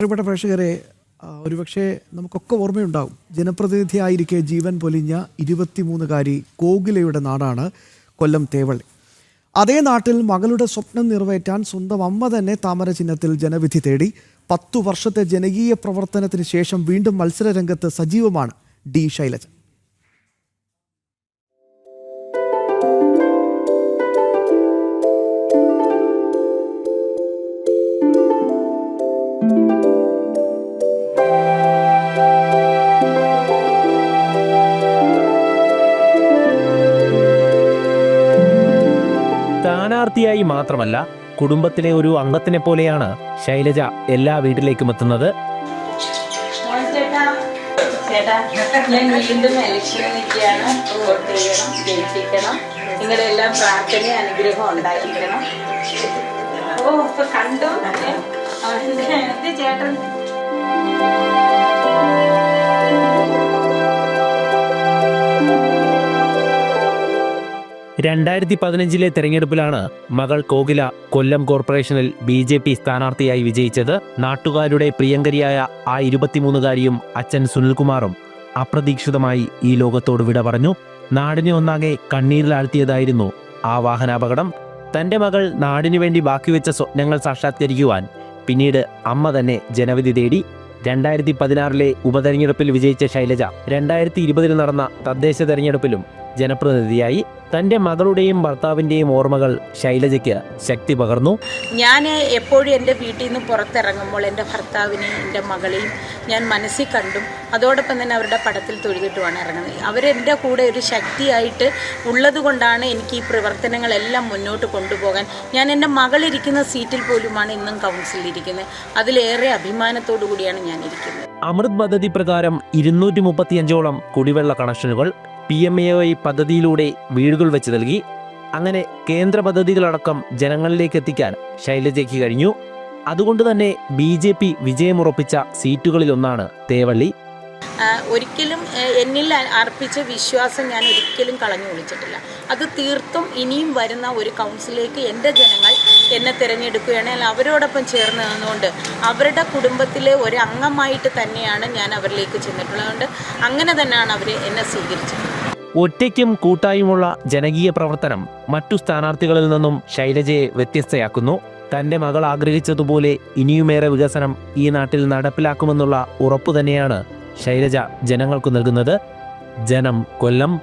പ്രിയപ്പെട്ട പ്രേക്ഷകരെ ഒരുപക്ഷെ നമുക്കൊക്കെ ഓർമ്മയുണ്ടാവും. ജനപ്രതിനിധിയായിരിക്കെ ജീവൻ പൊലിഞ്ഞ ഇരുപത്തിമൂന്നുകാരി കോകിലയുടെ നാടാണ് കൊല്ലം തേവള്ളി. അതേ നാട്ടിൽ മകളുടെ സ്വപ്നം നിറവേറ്റാൻ സ്വന്തം അമ്മ തന്നെ താമര ചിഹ്നത്തിൽ ജനവിധി തേടി. പത്തു വർഷത്തെ ജനകീയ പ്രവർത്തനത്തിന് ശേഷം വീണ്ടും മത്സരരംഗത്ത് സജീവമാണ് ഡി ശൈലജ. സ്ഥാനാർത്ഥിയായി മാത്രമല്ല കുടുംബത്തിലെ ഒരു അംഗത്തിനെ പോലെയാണ് ശൈലജ എല്ലാ വീട്ടിലേക്കും എത്തുന്നത്. ചേട്ടാ ഞാൻ വീണ്ടും ഇലക്ഷന് നിൽക്കുകയാണ് വോട്ട് ചെയ്യണം ജയിപ്പിക്കണം. നിങ്ങളുടെ എല്ലാം പ്രാർത്ഥന അനുഗ്രഹം ഉണ്ടായിരിക്കണം. ഓ ഇപ്പൊ കണ്ടു? ചേട്ടൻ. രണ്ടായിരത്തി പതിനഞ്ചിലെ തെരഞ്ഞെടുപ്പിലാണ് മകൾ കോകില കൊല്ലം കോർപ്പറേഷനിൽ ബി ജെ പി സ്ഥാനാർത്ഥിയായി വിജയിച്ചത്. നാട്ടുകാരുടെ പ്രിയങ്കരിയായ ആ ഇരുപത്തിമൂന്നുകാരിയും അച്ഛൻ സുനിൽകുമാറും അപ്രതീക്ഷിതമായി ഈ ലോകത്തോട് വിട പറഞ്ഞു. നാടിനെ ഒന്നാകെ കണ്ണീരിലാഴ്ത്തിയതായിരുന്നു ആ വാഹനാപകടം. തന്റെ മകൾ നാടിനു വേണ്ടി ബാക്കിവെച്ച സ്വപ്നങ്ങൾ സാക്ഷാത്കരിക്കുവാൻ പിന്നീട് അമ്മ തന്നെ ജനവിധി തേടി. രണ്ടായിരത്തി പതിനാറിലെ ഉപതെരഞ്ഞെടുപ്പിൽ വിജയിച്ച ശൈലജ രണ്ടായിരത്തി ഇരുപതിൽ നടന്ന തദ്ദേശ തെരഞ്ഞെടുപ്പിലും ജനപ്രതിനിധിയായി തന്റെ മകളുടെയും ഭർത്താവിന്റെയും ഓർമ്മകൾ ശൈലജയ്ക്ക് ശക്തി പകർന്നു. ഞാൻ എപ്പോഴും എന്റെ വീട്ടിൽ നിന്ന് പുറത്തിറങ്ങുമ്പോൾ എന്റെ ഭർത്താവിനെയും എന്റെ മകളെയും ഞാൻ മനസ്സിൽ കണ്ടും അതോടൊപ്പം തന്നെ അവരുടെ പടത്തിൽ തൊഴുതിട്ടുമാണ് ഇറങ്ങുന്നത്. അവരെന്റെ കൂടെ ഒരു ശക്തിയായിട്ട് ഉള്ളത് കൊണ്ടാണ് എനിക്ക് ഈ പ്രവർത്തനങ്ങളെല്ലാം മുന്നോട്ട് കൊണ്ടുപോകാൻ. ഞാൻ എന്റെ മകളിരിക്കുന്ന സീറ്റിൽ പോലുമാണ് ഇന്നും കൗൺസിലിൽ ഇരിക്കുന്നത്. അതിലേറെ അഭിമാനത്തോടു കൂടിയാണ് ഞാൻ ഇരിക്കുന്നത്. അമൃത് പദ്ധതി പ്രകാരം ഇരുന്നൂറ്റി മുപ്പത്തിയഞ്ചോളം കുടിവെള്ള കണക്ഷനുകൾ പി എം എ വൈ പദ്ധതിയിലൂടെ വീടുകൾ വെച്ച് നൽകി. അങ്ങനെ കേന്ദ്ര പദ്ധതികളടക്കം ജനങ്ങളിലേക്ക് എത്തിക്കാൻ ശൈലജയ്ക്ക് കഴിഞ്ഞു. അതുകൊണ്ട് തന്നെ ബി ജെ പി വിജയമുറപ്പിച്ച സീറ്റുകളിലൊന്നാണ് തേവള്ളി. ഒരിക്കലും എന്നിൽ അർപ്പിച്ച വിശ്വാസം ഞാൻ ഒരിക്കലും കളഞ്ഞു വിളിച്ചിട്ടില്ല. അത് തീർത്തും ഇനിയും വരുന്ന ഒരു കൗൺസിലേക്ക് എന്റെ ജനങ്ങൾ എന്നെ തിരഞ്ഞെടുക്കുകയാണെങ്കിൽ അവരോടൊപ്പം ചേർന്ന് നിന്നുകൊണ്ട് അവരുടെ കുടുംബത്തിലെ ഒരു അംഗമായിട്ട് തന്നെയാണ് ഞാൻ അവരിലേക്ക് ചെന്നിട്ടുള്ളത്. അതുകൊണ്ട് അങ്ങനെ തന്നെയാണ് അവർ എന്നെ സ്വീകരിച്ചത്. ഒറ്റയ്ക്കും കൂട്ടായുമുള്ള ജനകീയ പ്രവർത്തനം മറ്റു സ്ഥാനാർത്ഥികളിൽ നിന്നും ശൈലജയെ വ്യത്യസ്തയാക്കുന്നു. തന്റെ മകൾ ആഗ്രഹിച്ചതുപോലെ ഇനിയുമേറെ വികസനം ഈ നാട്ടിൽ നടപ്പിലാക്കുമെന്നുള്ള ഉറപ്പു തന്നെയാണ് ശൈലജ ജനങ്ങൾക്ക് നൽകുന്നത്. ജനം കൊല്ലം.